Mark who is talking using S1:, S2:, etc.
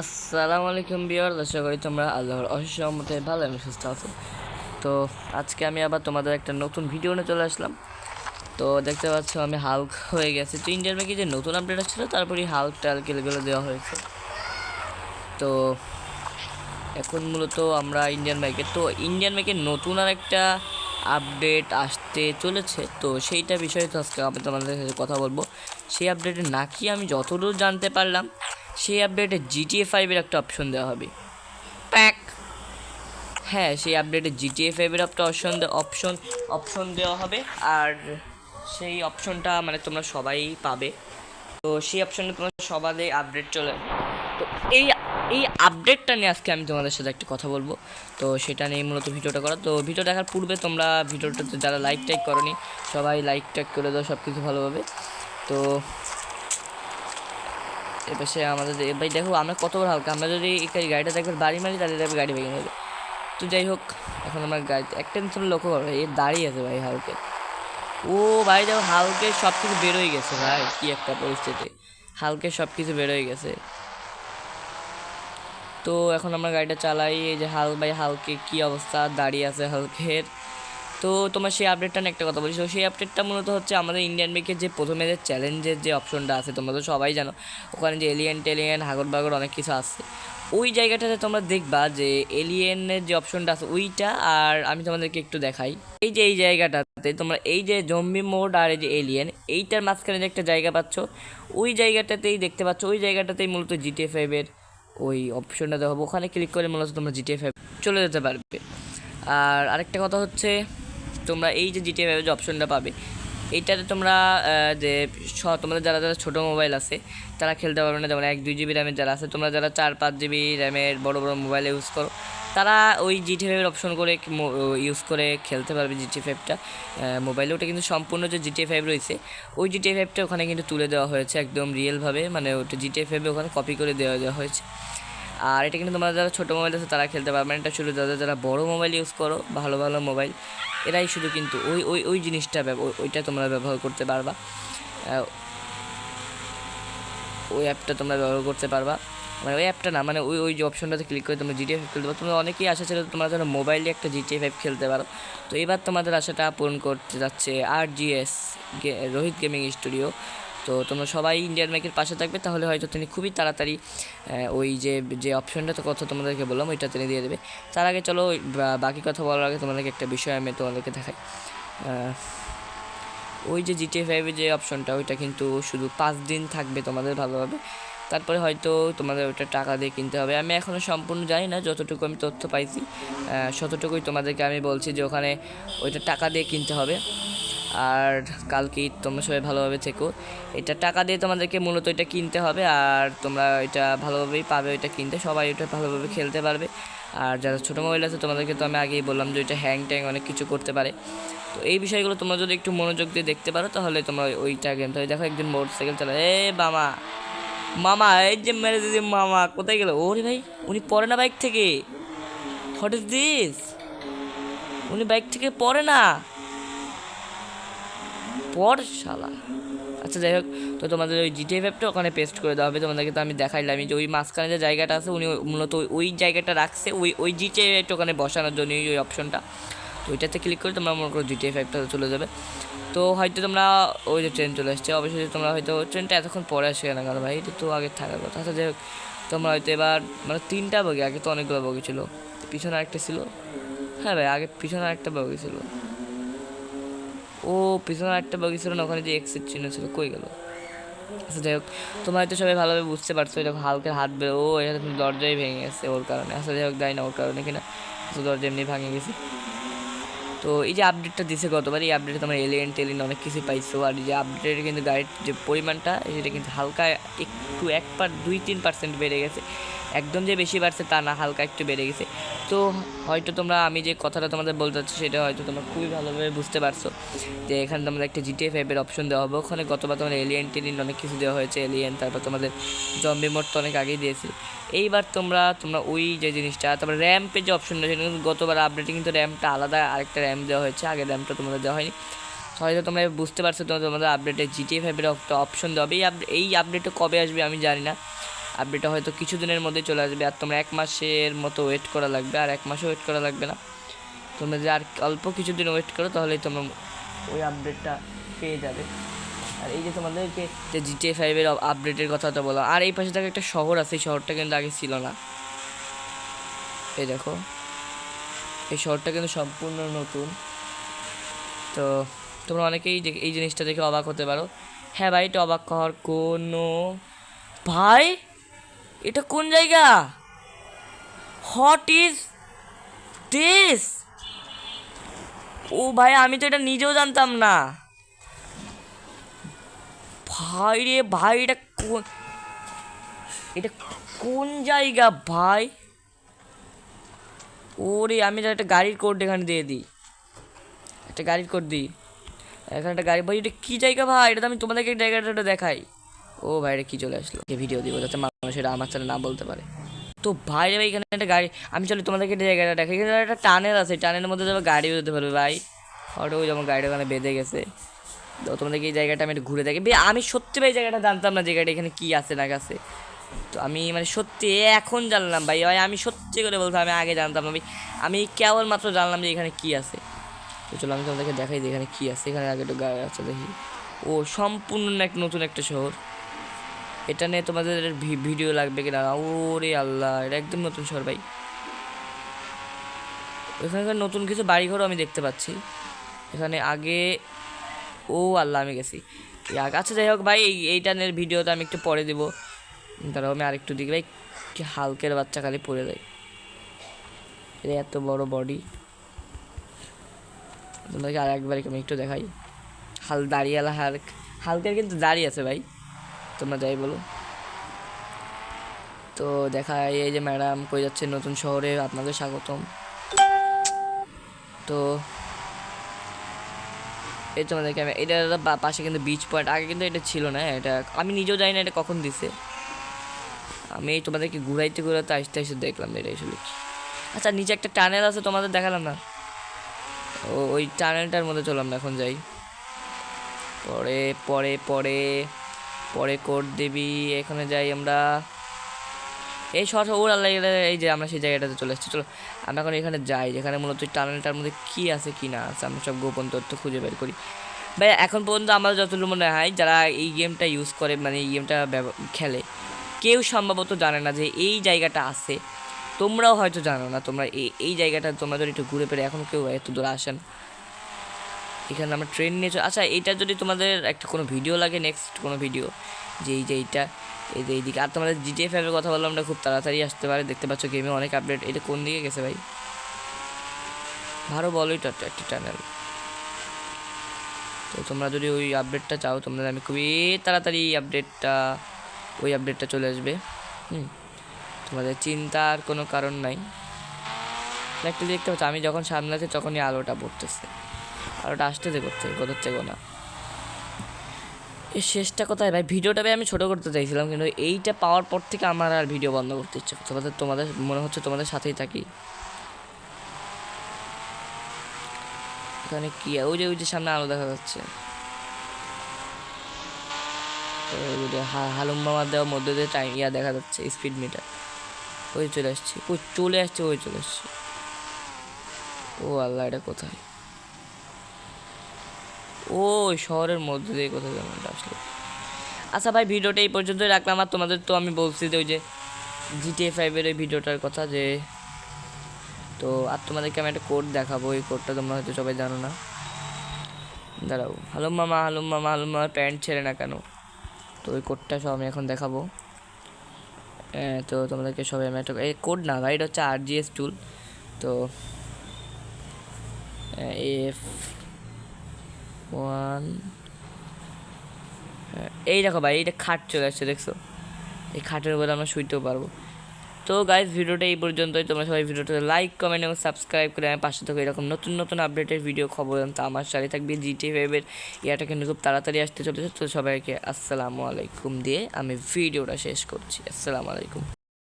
S1: আসসালামু আলাইকুম বিয়ার আশা করি তোমরা আল্লাহর অশেষ রহমতে ভালো এবং সুস্থ আছো। তো আজকে আমি আবার তোমাদের একটা নতুন ভিডিও নিয়ে চলে আসলাম। তো দেখতে পাচ্ছ আমি হাল্ক হয়ে গেছে। তো ইন্ডিয়ান ব্যাংকে যে নতুন আপডেট ছিল তারপরে হাল্ক টাল্ক এগুলো দেওয়া হয়েছে। তো এখন মূলত আমরা ইন্ডিয়ান ব্যাংকে তো ইন্ডিয়ান ব্যাংকের নতুন আর একটা আপডেট আসতে চলেছে। তো সেইটা বিষয়ে তো আজকে আমি তোমাদের সাথে কথা বলব। সেই আপডেটে নাকি আমি যতদূর জানতে পারলাম সেই আপডেটে জিটিএ ফাইভের একটা অপশন দেওয়া হবে। প্যাক হ্যাঁ সেই আপডেটে জিটিএ ফাইভের একটা অপশন অপশন অপশন দেওয়া হবে। আর সেই অপশনটা মানে তোমরা সবাই পাবে। তো সেই অপশনে তোমরা সবাই আপডেট চলে তো এই এই আপডেটটা নিয়ে আজকে আমি তোমাদের সাথে একটা কথা বলব। তো সেটা নিয়ে মূলত ভিডিওটা করা। তো ভিডিও দেখার পূর্বে তোমরা ভিডিওটাতে যারা লাইক টাইক করনি সবাই লাইক টাইক করে দাও সব কিছু ভালোভাবে। তো সে আমাদের ভাই দেখো আমরা কত বড় হালকা। আমরা যদি এই গাড়িটা দেখবে বাড়ি মারি, তাহলে দেখবে গাড়ি ভেঙে নেবে তো যাই হোক, এখন আমরা গাড়ি একটা জিনিস তোমরা লক্ষ্য করো, এ দাঁড়িয়ে আছে ভাই হালকে। ও ভাই, দেখো হালকে সব কিছু বেরোয় গেছে ভাই, কি একটা পরিস্থিতি। হালকে সব কিছু বেরোয় গেছে। তো এখন আমরা গাড়িটা চালাই, এই যে হাল ভাই, হালকে কি অবস্থা, দাঁড়িয়ে আছে হালকের। তো তোমার সেই আপডেটটা নিয়ে একটা কথা বলি। তো সেই আপডেটটা মূলত হচ্ছে আমাদের ইন্ডিয়ান ব্যাংকের যে প্রথমে যে চ্যালেঞ্জের যে অপশনটা আছে, তোমরা তো সবাই জানো, ওখানে যে এলিয়েন টেলিয়েন হাগর বাগর অনেক কিছু আছে। ওই জায়গাটাতে তোমরা দেখবা যে এলিয়েনের যে অপশনটা আছে, ওইটা আর আমি তোমাদেরকে একটু দেখাই। এই যে, এই জায়গাটাতে তোমরা, এই যে জম্বি মোড আর এই যে এলিয়েন এইটার মাঝখানে যে একটা জায়গা পাচ্ছ, ওই জায়গাটাতেই দেখতে পাচ্ছ, ওই জায়গাটাতেই মূলত জিটিএ ফাইভের ওই অপশনটা দেওয়া হবে ওখানে ক্লিক করে মূলত তোমরা জিটিএ ফাইভ চলে যেতে পারবে। আর আরেকটা কথা হচ্ছে তোমরা এই যে জিটিএ ফাইভের যে অপশনটা পাবে। এইটাতে তোমরা যে তোমাদের যারা যারা ছোটো মোবাইল আছে, তারা খেলতে পারবে না। যেমন এক, দুই জিবি র্যামের যারা আছে, তোমরা যারা চার, পাঁচ জিবি র্যামের বড় বড় মোবাইল ইউজ করো, তারা ওই জিটি ফাইভের অপশন করে ইউজ করে খেলতে পারবে জিটি ফাইভটা মোবাইলে ওটা কিন্তু সম্পূর্ণ যে জিটি ফাইভ রয়েছে, ওই জিটি ফাইভটা ওখানে কিন্তু তুলে দেওয়া হয়েছে একদম রিয়েলভাবে মানে ওটা জিটি ফাইভে ওখানে কপি করে দেওয়া দেওয়া হয়েছে। আর এটা কিন্তু তোমরা যারা ছোটো মোবাইল আছে তারা খেলতে পারবে না। এটা শুধু যারা যারা বড় মোবাইল ইউজ করো, ভালো ভালো মোবাইল এরাই শুধু কিন্তু ওই ওই ওই জিনিসটা ওইটা তোমরা ব্যবহার করতে পারবা। ওই অ্যাপটা তোমরা ব্যবহার করতে পারবা। মানে ওই অ্যাপটা না মানে ওই ওই যে অপশনটাতে ক্লিক করে তোমরা জিটিএ ফাইভ খেলতে পারো। তোমরা অনেকেই আশা ছিল তোমরা যেন মোবাইলে একটা জিটিএ ফাইভ খেলতে পারো। তো এবার তোমাদের আশাটা পূরণ করতে যাচ্ছে আর G S Rohit gaming studio তো তোমরা সবাই ইন্ডিয়ান ব্যাংকের পাশে থাকবে তাহলে হয়তো তিনি খুবই তাড়াতাড়ি ওই যে যে অপশনটা তো কথা তোমাদেরকে বললাম ওইটা তিনি দিয়ে দেবে। তার আগে চলো বাকি কথা বলার আগে তোমাদেরকে একটা বিষয় আমি তোমাদেরকে দেখাই। ওই যে জিটিএ ফাইভের যে অপশনটা ওইটা কিন্তু শুধু পাঁচ দিন থাকবে তোমাদের ভালোভাবে। তারপরে হয়তো তোমাদের ওইটা টাকা দিয়ে কিনতে হবে। আমি এখনও সম্পূর্ণ জানি না যতটুকু আমি তথ্য পাইছি আহ, ততটুকুই তোমাদেরকে আমি বলছি যে ওখানে ওইটা টাকা দিয়ে কিনতে হবে। আর কালকে ঈদ তোমরা সবাই ভালোভাবে থেকো। এটা টাকা দিয়ে তোমাদেরকে মূলত এটা কিনতে হবে আর তোমরা এটা ভালোভাবেই পাবে ওইটা কিনতে। সবাই ওটা ভালোভাবে খেলতে পারবে। আর যারা ছোটো মোবাইল আছে, তোমাদেরকে তো আমি আগেই বললাম যে ওইটা হ্যাং ট্যাং অনেক কিছু করতে পারে। তো এই বিষয়গুলো তোমরা যদি একটু মনোযোগ দিয়ে দেখতে পারো, তাহলে তোমরা ওইটা গেমটা দেখো একদিন মোটর সাইকেল চালায়। এ মামা! মামা, এই যে মেরে দিদি মামা, কোথায় গেল? ওরে ভাই, উনি পড়ে না বাইক থেকে। হোয়াট ইজ দিস উনি বাইক থেকে পড়ে না। পর শালা আচ্ছা যাই হোক, তো তোমাদের ওই জিটিএ অ্যাপটা ওখানে পেস্ট করে দেওয়া হবে। তোমাদেরকে তো আমি দেখাইলাম যে ওই মাঝখানে যে জায়গাটা আছে, উনি মূলত ওই- জায়গাটা রাখছে, ওই ওই জিটিএ অ্যাপটা ওখানে বসানোর জন্য ওই অপশনটা তো ওইটাতে ক্লিক করে তোমরা মনে করো জিটিএ ফাইভটা চলে যাবে। তো হয়তো তোমরা ওই যে ট্রেন চলে আসছে অবশ্যই তোমরা হয়তো ট্রেনটা এতক্ষণ পরে আসে না কেন ভাই? এটা তো আগে থাকার কথা। আচ্ছা যাই হোক, তোমরা হয়তো এবার মানে তিনটা বগি, আগে তো অনেকগুলো বগি ছিল। পিছনে আরেকটা ছিল। হ্যাঁ ভাই, আগে পিছনে আরেকটা বগি ছিল। ও পিছনে একটা বগি ছিল না, ওখানে যে এক্সের চিহ্ন ছিল, কই গেল? আচ্ছা যাই হোক, তোমরা হয়তো সবাই ভালোভাবে বুঝতে পারছ, এটা হালকা হাত বেরো ও, এটা দরজাই ভেঙে গেছে ওর কারণে। আচ্ছা যাই হোক, দেয় না ওর কারণে, কিনা? তো দরজা এমনি ভাঙে গেছে। তো এই যে আপডেটটা দিছে গতবার, এই আপডেটে তোমার এলিয়েন টেলিয়েন অনেক কিছু পাইছো, আর এই যে আপডেটের কিন্তু গাড়ির যে পরিমাণটা, সেটা কিন্তু হালকা একটু এক পার দুই, তিন পার্সেন্ট বেড়ে গেছে। একদম যে বেশি বাড়ছে তা না, হালকা একটু বেড়ে গেছে। তো হয়তো তোমরা, আমি যে কথাটা তোমাদের বলতে চাচ্ছি সেটা হয়তো তোমরা খুবই ভালোভাবে বুঝতে পারছ। যে এখানে তোমাদের একটা জিটিএ ফাইভের অপশন দেওয়া হবে। ওখানে গতবার তোমার এলিয়েন টেলিয়েন অনেক কিছু দেওয়া হয়েছে এলিয়েন তারপর তোমাদের জম্বি মোড তো অনেক আগেই দিয়েছিল এইবার তোমরা তোমরা ওই যে জিনিসটা, তারপর র্যাম্পের যে অপশনটা সেটা কিন্তু গতবার আপডেটে কিন্তু র্যামটা আলাদা আরেকটা র্যাম দেওয়া হয়েছে আগের র্যামটা তোমাদের দেওয়া হয়নি। হয়তো তোমরা বুঝতে পারছ তোমাদের আপডেটে জিটিএ ফাইভের একটা অপশন দেওয়া হবে। এই আপডেট এই আপডেটটা কবে আসবে আমি জানি না। আপডেটটা হয়তো কিছু দিনের মধ্যে চলে আসবে আর তোমরা এক মাসের মতো ওয়েট করা লাগবে, আর এক মাসও ওয়েট করা লাগবে না। তোমরা যদি আর অল্প কিছুদিন ওয়েট করো, তাহলেই তোমরা ওই আপডেটটা পেয়ে যাবে। আর এই যে তোমাদেরকে যে জিটিএ ফাইভের আপডেটের কথা তো বলো, আর এই পাশে থেকে একটা শহর আছে, এই শহরটা কিন্তু আগে ছিল না। এই দেখো, এই শহরটা কিন্তু সম্পূর্ণ নতুন। তো তোমরা অনেকেই এই জিনিসটা দেখে অবাক হতে পারো। হ্যাঁ ভাই, এটা অবাক হওয়ার কোনো ভাই! এটা কোন জায়গা? হোয়াট ইজ দিস ও ভাই, আমি তো এটা নিজেও জানতাম না। ভাই রে ভাই, এটা কোন এটা কোন জায়গা ভাই? ওরে, আমি একটা গাড়ির কোড এখানে দিয়ে দিই। একটা গাড়ির কোড দিই। এখানে একটা গাড়ি ভাই, এটা কী জায়গা ভাই? এটা তো আমি তোমাদেরকে জায়গাটা দেখাই। ও ভাই কি চলে আসলো? ভিডিও দিব যাতে মানুষ এটা আমার চ্যানেল না বলতে পারে? তো ভাইরে ভাই, এখানে একটা গাড়ি, আমি চলো তোমাদেরকে এই জায়গাটা দেখাই। এখানে একটা টানেল আছে, টানেলের মধ্যে যাবে গাড়ি যেতে পারবে ভাই। অটো যেমন গাড়িটা ওখানে বেঁধে গেছে। তো তোমাদেরকে এই জায়গাটা আমি একটু ঘুরে দেখি। ভাই আমি সত্যি ভাই জায়গাটা জানতাম না জায়গাটা এখানে কী আছে না গেছে তো আমি মানে সত্যি এখন জানলাম ভাই ভাই আমি সত্যি করে বলতে আমি আগে জানতাম ভাই আমি কেবলমাত্র জানলাম যে এখানে কী আছে। তো চলো আমি তোমাদেরকে দেখাই দিই এখানে কী আছে। এখানে আগে একটু গাড়ি আছে দেখি। ও, সম্পূর্ণ এক নতুন একটা শহর। এটা নিয়ে তোমাদের ভিডিও লাগবে কিনা? ওরে আল্লাহ, এটা একদম নতুন শহর ভাই। এখানকার নতুন কিছু বাড়িঘরও আমি দেখতে পাচ্ছি। এখানে আগে, ও আল্লাহ, আমি গেছি। আচ্ছা যাই হোক ভাই, এই এইটানের ভিডিওটা আমি একটু পরে দেবো। তারপর আমি আরেকটু দিকে ভাই, কি হালকের বাচ্চা খালি পড়ে দেয় এটা এত বড় বডি তোমাদেরকে আর একবার আমি একটু দেখাই। হাল দাঁড়িয়েলা হালক হালকের কিন্তু দাঁড়িয়ে আছে ভাই। তোমরা যাই বলো। তো দেখা এই যে ম্যাডাম কই যাচ্ছে নতুন শহরে, আপনাদের স্বাগতম। তো এই তোমাদেরকে আমি, এটা পাশে কিন্তু বিচ পয়েন্ট আগে কিন্তু এটা ছিল না, এটা আমি নিজেও জানি না এটা কখন দিছে। আমি তোমাদেরকে ঘুরাইতে ঘুরাতে আসতে আসতে দেখলাম এটা আসলে আচ্ছা নিচে একটা টানেল আছে, তোমাদের দেখালাম না? ও, ওই টানেলটার মধ্যে চললাম এখন যাই। পরে পরে পরে। পরে কোড দেবী, এখানে যাই আমরা। এই শহর ওর আল্লাহ এই যে আমরা সেই জায়গাটাতে চলে এসেছি, চলো। আমরা এখন এখানে যাই, যেখানে মূলত টানেলটার মধ্যে কী আছে কি না আছে, আমরা সব গোপন তথ্য খুঁজে বের করি। ভাই, এখন পর্যন্ত আমার যতটুকু মনে হয়, যারা এই গেমটা ইউজ করে মানে এই গেমটা খেলে, কেউ সম্ভবত জানে না যে এই জায়গাটা আছে। তোমরাও হয়তো জানো না, তোমরা এই এই জায়গাটা তোমরা যদি একটু ঘুরে পেরে এখনও কেউ এত দূরে আসেন এখানে আমরা ট্রেন নিয়ে আচ্ছা এটা যদি তোমাদের একটা কোনো ভিডিও লাগে নেক্সট কোনো ভিডিও যে এই যে এইটা, এই যে এইদিকে, আর তোমাদের জিটিএ ফাইভের কথা বললাম, আমরা খুব তাড়াতাড়ি আসতে পারে, দেখতে পাচ্ছ গেমে অনেক আপডেট এটা কোন দিকে গেছে ভাই? ভালো বলোই তো একটা চ্যানেল তো তোমরা যদি ওই আপডেটটা চাও তোমরা আমি খুবই তাড়াতাড়ি আপডেটটা ওই আপডেটটা চলে আসবে। হুম, তোমাদের চিন্তার কোনো কারণ নাই। একটা দেখতে পাচ্ছ, আমি যখন সামনে আছি তখনই আলোটা পড়তেছে। আলোটা আসতেছে করতে কোথার থেকে না এই শেষটা কোথায়? ভাই, ভিডিওটা আমি ছোটো করতে চাইছিলাম, কিন্তু এইটা পাওয়ার পর থেকে আমার আর ভিডিও বন্ধ করতে ইচ্ছে করছে। তোমাদের তোমাদের মনে হচ্ছে তোমাদের সাথেই থাকি। এখানে কি? ওই যে ওই যে সামনে আলো দেখা যাচ্ছে। তো ওই যে হা- হালুম মামার দেওয়ার মধ্যে দিয়ে টাইম ইয়া দেখা যাচ্ছে স্পিড মিটার ওই চলে আসছে, ওই চলে আসছে, ওই চলে আসছে। ও আল্লাহ, এটা কোথায়? ও ওই শহরের মধ্যে দিয়ে কোথায় যেন এটা আসলো। আচ্ছা ভাই, ভিডিওটা এই পর্যন্তই রাখলাম। আর তোমাদের তো আমি বলছি যে ওই যে জিটিএ ফাইভের ওই ভিডিওটার কথা যে, তো আর তোমাদেরকে আমি একটা কোড দেখাবো। এই কোডটা তোমরা হয়তো সবাই জানো না। দাঁড়াও। হালুম মামা হালুম মামা, হালুম মামার প্যান্ট ছেড়ে না কেন? তো ওই কোডটা সব আমি এখন দেখাবো। তো তোমাদেরকে সবাই আমি একটা, এই কোড না ভাই, এটা হচ্ছে আর জিএস টুল তো এফ ওয়ান এই দেখো ভাই, এইটা খাট চলে আসছে, দেখছ? এই খাটের উপরে আমরা শুইতেও পারব। তো গাইজ ভিডিওটা এই পর্যন্তই। তোমরা সবাই ভিডিওটা লাইক কমেন্ট এবং সাবস্ক্রাইব করে আমি পাশে থাকো। এরকম নতুন নতুন আপডেটের ভিডিও খবর জানতে আমার সাথে থাকবে জিটি ওয়েবের ইয়াটা কিন্তু খুব তাড়াতাড়ি আসতে চলেছে। তো সবাইকে আসসালামু আলাইকুম দিয়ে আমি ভিডিওটা শেষ করছি। আসসালামু আলাইকুম।